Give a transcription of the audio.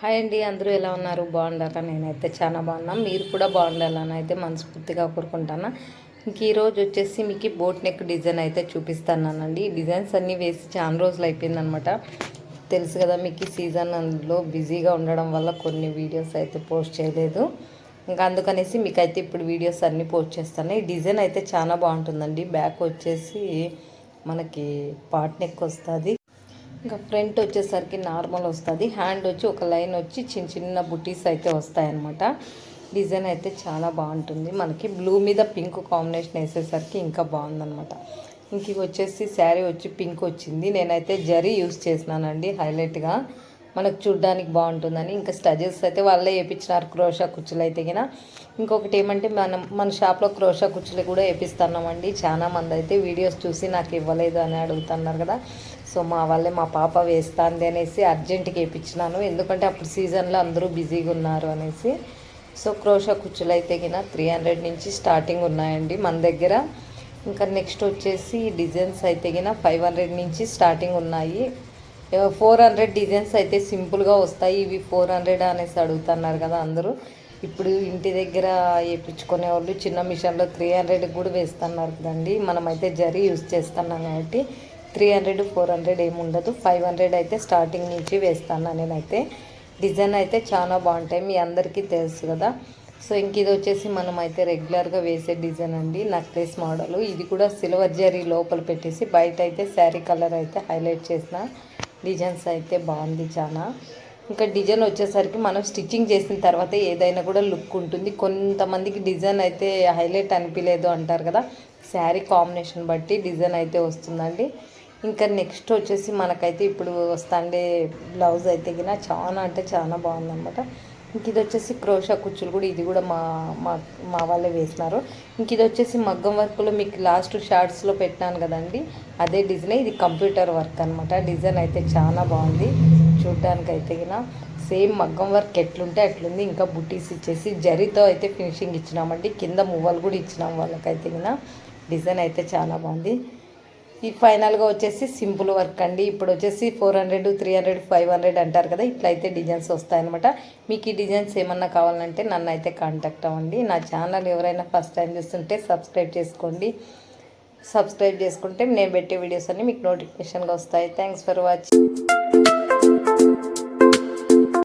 Hi అండి అందరూ ఎలా ఉన్నారు? బాగుండారా? నేనైతే చాలా బాగున్నా. మీరు కూడా బాగుండాలని అయితే మనస్ఫూర్తిగా కోరుకుంటాను. ఇంక ఈరోజు వచ్చేసి మీకు బోట్ నెక్ డిజైన్ అయితే చూపిస్తానండి డిజైన్స్ అన్నీ వేసి చాలా రోజులు అయిపోయిందనమాట. తెలుసు కదా మీకు సీజన్ అందులో బిజీగా ఉండడం వల్ల కొన్ని వీడియోస్ అయితే పోస్ట్ చేయలేదు. ఇంకా అందుకనేసి మీకు అయితే ఇప్పుడు వీడియోస్ అన్నీ పోస్ట్ చేస్తాను. ఈ డిజైన్ అయితే చాలా బాగుంటుందండి. బ్యాక్ వచ్చేసి మనకి పాట్ నెక్ వస్తుంది. ఇంకా ఫ్రంట్ వచ్చేసరికి నార్మల్ వస్తుంది. హ్యాండ్ వచ్చి ఒక లైన్ వచ్చి చిన్న చిన్న బుటీస్ అయితే వస్తాయన్నమాట. డిజైన్ అయితే చాలా బాగుంటుంది. మనకి బ్లూ మీద పింక్ కాంబినేషన్ వేసేసరికి ఇంకా బాగుందన్నమాట. ఇంక వచ్చేసి శారీ వచ్చి పింక్ వచ్చింది. నేనైతే జరీ యూస్ చేసినానండి హైలైట్గా. మనకు చూడడానికి బాగుంటుందని ఇంకా స్టజెస్ అయితే వాళ్ళే వేయించినారు క్రోషా కుచ్చులు అయితే కినా ఇంకొకటి ఏమంటే మనం మన షాప్లో క్రోషా కుచ్చులు కూడా వేపిస్తున్నామండి. చాలా మంది అయితే వీడియోస్ చూసి నాకు ఇవ్వలేదు అని అడుగుతున్నారు కదా. సో మా వాళ్ళే మా పాప వేస్తుంది అనేసి అర్జెంటుగా వేయించినాను ఎందుకంటే అప్పుడు సీజన్లో అందరూ బిజీగా ఉన్నారు అనేసి. సో క్రోషా కుచ్చులు అయితే కింద త్రీ హండ్రెడ్ నుంచి స్టార్టింగ్ ఉన్నాయండి మన దగ్గర. ఇంకా నెక్స్ట్ వచ్చేసి డిజైన్స్ అయితే కింద ఫైవ్ హండ్రెడ్ నుంచి స్టార్టింగ్ ఉన్నాయి. ఫోర్ హండ్రెడ్ డిజైన్స్ అయితే సింపుల్గా వస్తాయి. ఇవి ఫోర్ హండ్రెడ్ అనేసి అడుగుతున్నారు కదా అందరూ. ఇప్పుడు ఇంటి దగ్గర వేయించుకునే వాళ్ళు చిన్న మిషన్లో త్రీ హండ్రెడ్కి కూడా వేస్తున్నారు కదండి. మనమైతే జరీ యూస్ చేస్తున్నాం కాబట్టి త్రీ హండ్రెడ్ ఫోర్ హండ్రెడ్ ఏమి ఉండదు ఫైవ్ హండ్రెడ్ అయితే స్టార్టింగ్ నుంచి వేస్తాను నేనైతే. డిజైన్ అయితే చాలా బాగుంటాయి మీ అందరికీ తెలుసు కదా. సో ఇంక ఇది వచ్చేసి మనం అయితే రెగ్యులర్గా వేసే డిజైన్ అండి నెక్లెస్ మోడల్. ఇది కూడా సిల్వర్ జరీ లోపల పెట్టేసి బయట అయితే శారీ కలర్ అయితే హైలైట్ చేసిన డిజైన్స్ అయితే బాగుంది చాలా ఇంకా డిజైన్ వచ్చేసరికి మనం స్టిచ్చింగ్ చేసిన తర్వాత ఏదైనా కూడా లుక్ ఉంటుంది. కొంతమందికి డిజైన్ అయితే హైలైట్ అనిపించలేదు అంటారు కదా. శారీ కాంబినేషన్ బట్టి డిజైన్ అయితే వస్తుందండి. ఇంకా నెక్స్ట్ వచ్చేసి మనకైతే ఇప్పుడు వస్తాండే బ్లౌజ్ అయితే గిన చాలా అంటే చాలా బాగుందన్నమాట. ఇంక ఇది వచ్చేసి క్రోషా కుచ్చులు కూడా ఇది కూడా మా మా మా వాళ్ళే వేసినారు. ఇంక ఇది వచ్చేసి మగ్గం వర్క్లో మీకు లాస్ట్ షార్ట్స్లో పెట్టినాను కదండి అదే డిజైన్ ఇది కంప్యూటర్ వర్క్ అనమాట డిజైన్ అయితే చాలా బాగుంది. చూడ్డానికి అయితే గిన సేమ్ మగ్గం వర్క్ ఎట్లుంటే అట్లుంది. ఇంకా బుటీస్ ఇచ్చేసి జరీతో అయితే ఫినిషింగ్ ఇచ్చినామండి. కింద మువ్వలు కూడా ఇచ్చినాం వాళ్ళకైతే గిన. డిజైన్ అయితే చాలా బాగుంది. ఈ ఫైనల్గా వచ్చేసి సింపుల్ వర్క్ అండి. ఇప్పుడు వచ్చేసి four hundred three hundred five hundred అంటారు కదా ఇట్లయితే డిజైన్స్ వస్తాయన్నమాట. మీకు ఈ డిజైన్స్ ఏమన్నా కావాలంటే నన్ను అయితే కాంటాక్ట్ అవ్వండి. నా ఛానల్ ఎవరైనా ఫస్ట్ టైం చూస్తుంటే సబ్స్క్రైబ్ చేసుకోండి. సబ్స్క్రైబ్ చేసుకుంటే నేను పెట్టే వీడియోస్ అన్నీ మీకు నోటిఫికేషన్గా వస్తాయి. Thanks for watching.